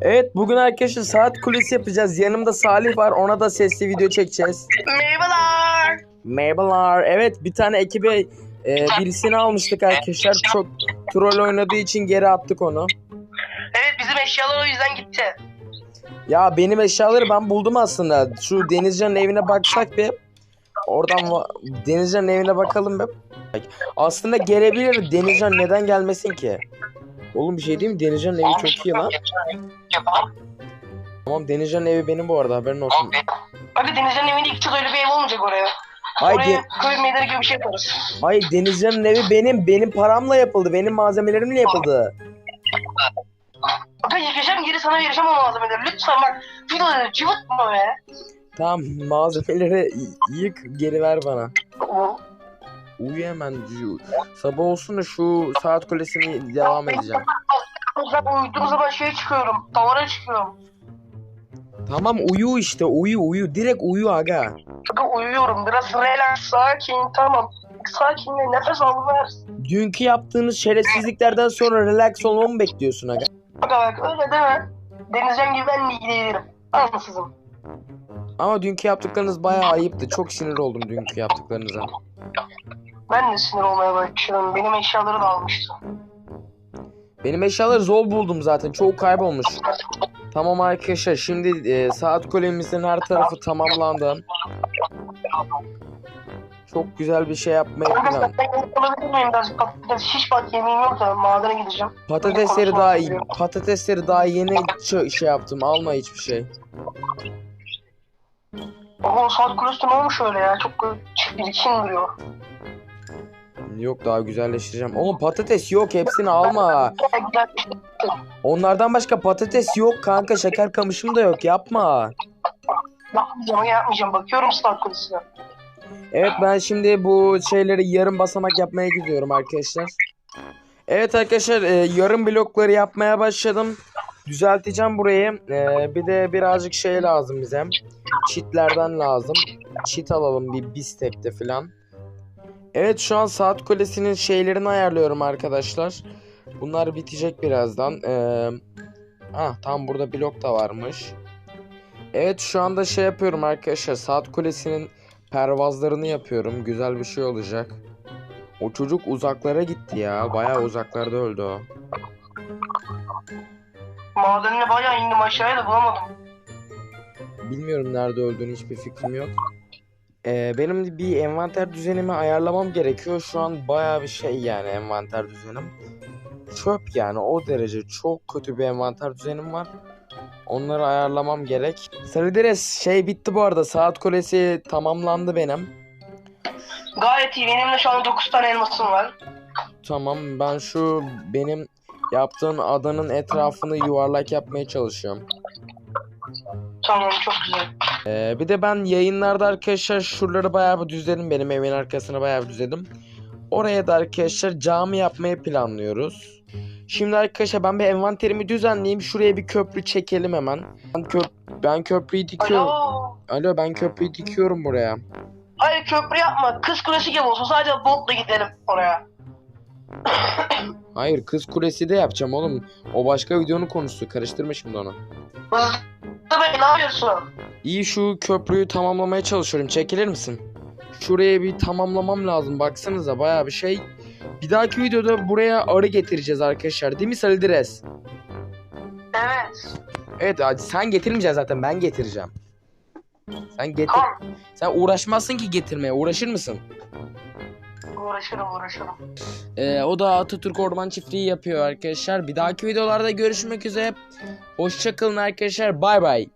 Evet bugün arkadaşlar saat kulesi yapacağız. Yanımda Salih var. Ona da sesli video çekeceğiz. Merhabalar. Merhabalar. Evet bir tane ekibe e, birisini almıştık arkadaşlar. Çok troll oynadığı için geri attık onu. Evet bizim eşyalar o yüzden gitti. Ya benim eşyaları ben buldum aslında. Şu Denizcan'ın evine baksak bir. Oradan Denizcan'ın evine bakalım bir. Aslında gelebilir. Denizcan neden gelmesin ki? Oğlum bir şey değil mi? Denizcan'ın evi çok iyi lan. Tamam Denizcan'ın evi benim bu arada haberin olsun. Abi Denizcan'ın evinde gideceğiz öyle bir ev olmayacak oraya. Ay, oraya de- köy meydanı gibi bir şey yaparız. Hayır Denizcan'ın evi benim. Benim paramla yapıldı. Benim malzemelerimle yapıldı. Abi yaşayacağım geri sana vereceğim o malzemeleri. Lütfen bak videoları cıvıtma be. Tamam malzemeleri y- yık geri ver bana. Uyu hemen. Şu- Sabah olsun da şu saat kulesini devam edeceğim. Zaman uyuduğum zaman şeye çıkıyorum. Tavara çıkıyorum. Tamam uyu işte uyu uyu. Direkt uyu aga. Çünkü uyuyorum. Biraz relax, sakin, tamam. Sakinle nefes al ver. Dünkü yaptığınız şerefsizliklerden sonra relax olmamı mı bekliyorsun aga? Bak bak öyle deme. Denizcan gibi ben de ilgilenirim. Ansızın. Ama dünkü yaptıklarınız bayağı ayıptı. Çok sinir oldum dünkü yaptıklarınıza. Ben de sinir olmaya başladım. Benim eşyaları da almıştı. Benim eşyaları zor buldum zaten. Çoğu kaybolmuş. Tamam arkadaşlar şimdi e, saat kulemizin her tarafı tamamlandı. Çok güzel bir şey yapmayı Kanka plan. sen yemek alabilir miyim? Biraz patates şiş bak yemeğim yok da madene gideceğim. Patatesleri daha iyi. Patatesleri daha yeni şey yaptım. Alma hiçbir şey. Oğlum saat kulesi ne olmuş öyle ya? Çok çirkin duruyor. Yok daha güzelleştireceğim. Oğlum patates yok hepsini alma. Onlardan başka patates yok kanka. Şeker kamışım da yok yapma. Yapmayacağım, yapmayacağım. Bakıyorum kulesine. Evet ben şimdi bu şeyleri yarım basamak yapmaya gidiyorum arkadaşlar. Evet arkadaşlar e, yarım blokları yapmaya başladım. Düzelteceğim burayı. E, bir de birazcık şey lazım bize. Çitlerden lazım. Çit alalım bir bistekte falan. Evet şu an saat kulesinin şeylerini ayarlıyorum arkadaşlar. Bunlar bitecek birazdan. Ee, ah tam burada blok da varmış. Evet şu anda şey yapıyorum arkadaşlar. Saat kulesinin pervazlarını yapıyorum. Güzel bir şey olacak. O çocuk uzaklara gitti ya. Bayağı uzaklarda öldü o. Madenine bayağı indim aşağıya da bulamadım. Bilmiyorum nerede öldüğünü hiçbir fikrim yok. Ee, benim bir envanter düzenimi ayarlamam gerekiyor. Şu an bayağı bir şey yani envanter düzenim. Çöp yani o derece çok kötü bir envanter düzenim var. Onları ayarlamam gerek. Sarıdires şey bitti bu arada. Saat kulesi tamamlandı benim. Gayet iyi. Benim de şu an 9 tane elmasım var. Tamam ben şu benim yaptığın adanın etrafını yuvarlak yapmaya çalışıyorum. Tamam çok güzel. Ee, bir de ben yayınlarda arkadaşlar şuraları bayağı bir düzledim. Benim evimin arkasını bayağı bir düzledim. Oraya da arkadaşlar cami yapmayı planlıyoruz. Şimdi arkadaşlar ben bir envanterimi düzenleyeyim. Şuraya bir köprü çekelim hemen. Ben, köp ben köprüyü dikiyorum. Alo. Alo ben köprüyü dikiyorum buraya. Hayır köprü yapma. Kız kulesi gibi olsun. Sadece botla gidelim oraya. Hayır kız kulesi de yapacağım oğlum. O başka videonun konusu. Karıştırma şimdi onu. Bey ne yapıyorsun? İyi şu köprüyü tamamlamaya çalışıyorum. Çekilir misin? Şuraya bir tamamlamam lazım. Baksanıza bayağı bir şey. Bir dahaki videoda buraya arı getireceğiz arkadaşlar. Değil mi Salidires? Evet. Evet sen getirmeyeceksin zaten ben getireceğim. Sen getir. Tamam. Sen uğraşmazsın ki getirmeye. Uğraşır mısın? Uğraşırım uğraşırım. Ee, o da Atatürk Orman Çiftliği yapıyor arkadaşlar. Bir dahaki videolarda görüşmek üzere. Hoşçakalın arkadaşlar. Bay bay.